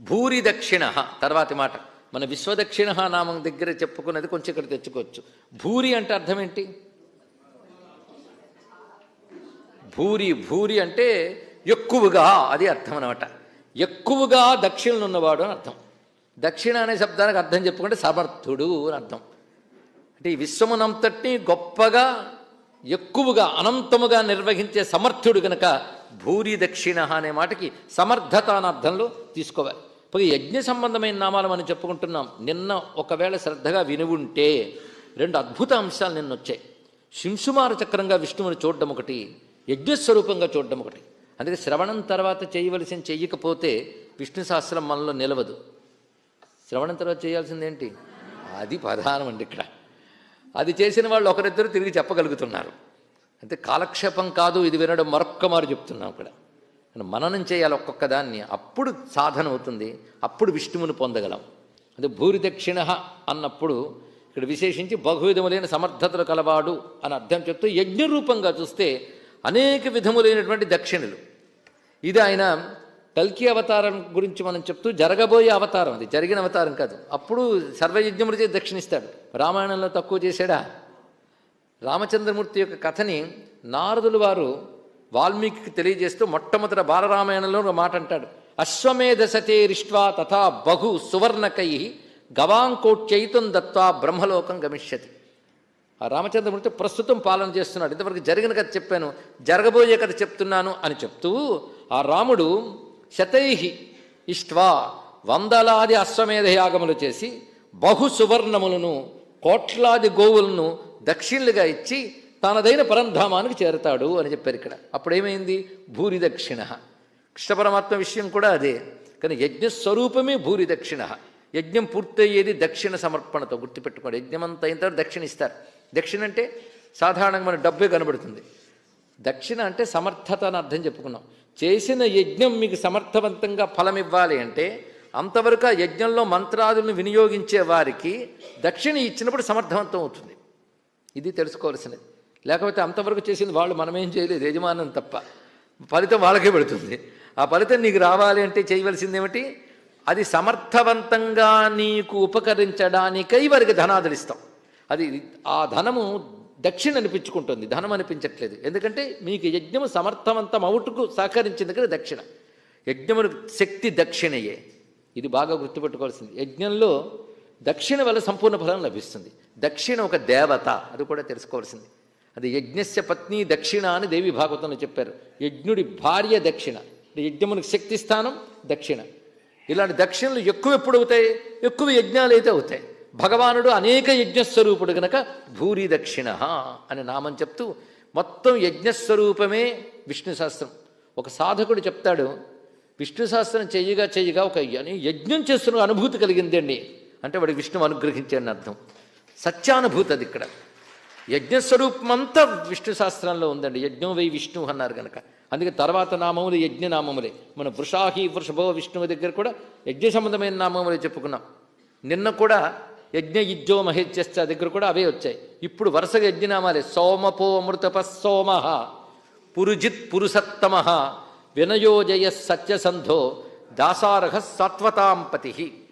భూరి దక్షిణ తర్వాతి మాట. మన విశ్వదక్షిణ నామం దగ్గర చెప్పుకున్నది కొంచెం ఇక్కడ తెచ్చుకోవచ్చు. భూరి అంటే అర్థం ఏంటి? భూరి భూరి అంటే ఎక్కువగా అది అర్థం అనమాట ఎక్కువగా దక్షిణలు ఉన్నవాడు అని అర్థం. దక్షిణ అనే శబ్దానికి అర్థం చెప్పుకుంటే సమర్థుడు అని అర్థం. అంటే ఈ విశ్వమునంతటిని గొప్పగా ఎక్కువగా అనంతముగా నిర్వహించే సమర్థుడు కనుక భూరి దక్షిణ అనే మాటకి సమర్థత అర్థంలో తీసుకోవాలి. పోయి యజ్ఞ సంబంధమైన నామాలు మనం చెప్పుకుంటున్నాం. నిన్న ఒకవేళ శ్రద్ధగా విని ఉంటే రెండు అద్భుత అంశాలు నిన్న వచ్చాయి శింసుమార చక్రంగా విష్ణువుని చూడడం ఒకటి యజ్ఞస్వరూపంగా చూడడం ఒకటి. అందుకే శ్రవణం తర్వాత చేయవలసిన చెయ్యకపోతే విష్ణు సహస్రం మనలో నిలవదు. శ్రవణం తర్వాత చేయాల్సింది ఏంటి అది ప్రధానం అండి ఇక్కడ. అది చేసిన వాళ్ళు ఒకరిద్దరు తిరిగి చెప్పగలుగుతున్నారు. అంటే కాలక్షేపం కాదు ఇది వినడం మరొక్క మారు చెప్తున్నాం అక్కడ మననం చేయాలి ఒక్కొక్క దాన్ని. అప్పుడు సాధన అవుతుంది అప్పుడు విష్ణువుని పొందగలం. అంటే భూరి దక్షిణ అన్నప్పుడు ఇక్కడ విశేషించి బహువిధములైన సమర్థతలు కలవాడు అని అర్థం చెప్తూ యజ్ఞరూపంగా చూస్తే అనేక విధములైనటువంటి దక్షిణలు. ఇది ఆయన కల్కి అవతారం గురించి మనం చెప్తూ జరగబోయే అవతారం అది. జరిగిన అవతారం కాదు. అప్పుడు సర్వయజ్ఞములు చేసి దక్షిణిస్తాడు. రామాయణంలో తక్కువ చేశాడా? రామచంద్రమూర్తి యొక్క కథని నారదులు వారు వాల్మీకి తెలియజేస్తూ మొట్టమొదట బాలరామాయణంలో ఒక మాట అంటాడు. అశ్వమేధ రిష్వా తథా బహు సువర్ణకై గవాంకోట్యయితం దత్వా బ్రహ్మలోకం గమిష్యతి. ఆ రామచంద్రమూర్తి ప్రస్తుతం పాలన చేస్తున్నాడు. ఇంతవరకు జరిగిన కథ చెప్పాను జరగబోయే కథ చెప్తున్నాను అని చెప్తూ ఆ రాముడు శతై ఇష్వా వందలాది అశ్వమేధ యాగములు చేసి బహు సువర్ణములను కోట్లాది గోవులను దక్షిణలుగా ఇచ్చి తనదైన పరంధామానికి చేరతాడు అని చెప్పారు ఇక్కడ. అప్పుడేమైంది? భూరి దక్షిణ కృష్ణ పరమాత్మ విషయం కూడా అదే. కానీ యజ్ఞస్వరూపమే భూరి దక్షిణ యజ్ఞం పూర్తయ్యేది దక్షిణ సమర్పణతో గుర్తుపెట్టుకోండి. యజ్ఞం అంతా అయిన తర్వాత దక్షిణ ఇస్తారు దక్షిణ అంటే సాధారణంగా మన డబ్బే కనబడుతుంది. దక్షిణ అంటే సమర్థత అని అర్థం చెప్పుకున్నాం. చేసిన యజ్ఞం మీకు సమర్థవంతంగా ఫలం ఇవ్వాలి అంటే అంతవరకు ఆ యజ్ఞంలో మంత్రాదులను వినియోగించే వారికి దక్షిణ ఇచ్చినప్పుడు సమర్థవంతం అవుతుంది. ఇది తెలుసుకోవాల్సినది. లేకపోతే అంతవరకు చేసింది వాళ్ళు మనమేం చేయలేదు యజమానం తప్ప. ఫలితం వాళ్ళకే పెడుతుంది. ఆ ఫలితం నీకు రావాలి అంటే చేయవలసింది ఏమిటి అది సమర్థవంతంగా నీకు ఉపకరించడానికై వారికి ధనాదరిస్తాం అది ఆ ధనము దక్షిణ అనిపించుకుంటుంది ధనం అనిపించట్లేదు. ఎందుకంటే మీకు యజ్ఞము సమర్థవంతం అవుటుకు సహకరించింది కదా దక్షిణ. యజ్ఞమును శక్తి దక్షిణయే. ఇది బాగా గుర్తుపెట్టుకోవాల్సింది. యజ్ఞంలో దక్షిణ వల్ల సంపూర్ణ ఫలం లభిస్తుంది. దక్షిణ ఒక దేవత అది కూడా తెలుసుకోవాల్సింది. అది యజ్ఞస్య పత్ని దక్షిణ అని దేవి భాగవతంలో చెప్పారు. యజ్ఞుడి భార్య దక్షిణ. యజ్ఞమునికి శక్తి స్థానం దక్షిణ. ఇలాంటి దక్షిణలు ఎక్కువ ఎప్పుడు అవుతాయి? ఎక్కువ యజ్ఞాలు అయితే అవుతాయి. భగవానుడు అనేక యజ్ఞస్వరూపుడు గనక భూరి దక్షిణ అని నామం చెప్తూ మొత్తం యజ్ఞస్వరూపమే విష్ణు శాస్త్రం. ఒక సాధకుడు చెప్తాడు విష్ణు శాస్త్రం చెయ్యగా చెయ్యగా ఒక యజ్ఞం చేస్తున్న అనుభూతి కలిగింది అంటే వాడికి విష్ణువు అనుగ్రహించాడని అర్థం. సత్యానుభూతి అది ఇక్కడ. యజ్ఞస్వరూపం అంతా విష్ణు శాస్త్రంలో ఉందండి. యజ్ఞం వై విష్ణు అన్నారు కనుక అందుకే తర్వాత నామములు యజ్ఞనామములే. మన వృషాహి వృషభో విష్ణువు దగ్గర కూడా యజ్ఞ సంబంధమైన నామములే చెప్పుకున్నాం. నిన్న కూడా యజ్ఞ యుజ్జో మహేజ్యస్థ దగ్గర కూడా అవే వచ్చాయి. ఇప్పుడు వరుసగా యజ్ఞనామాలే. సోమపో అమృతప సోమ. పురుజిత్ పురుషత్తమ. వినయోజయ సత్యసంధో. దాసారహ సత్వతాంపతి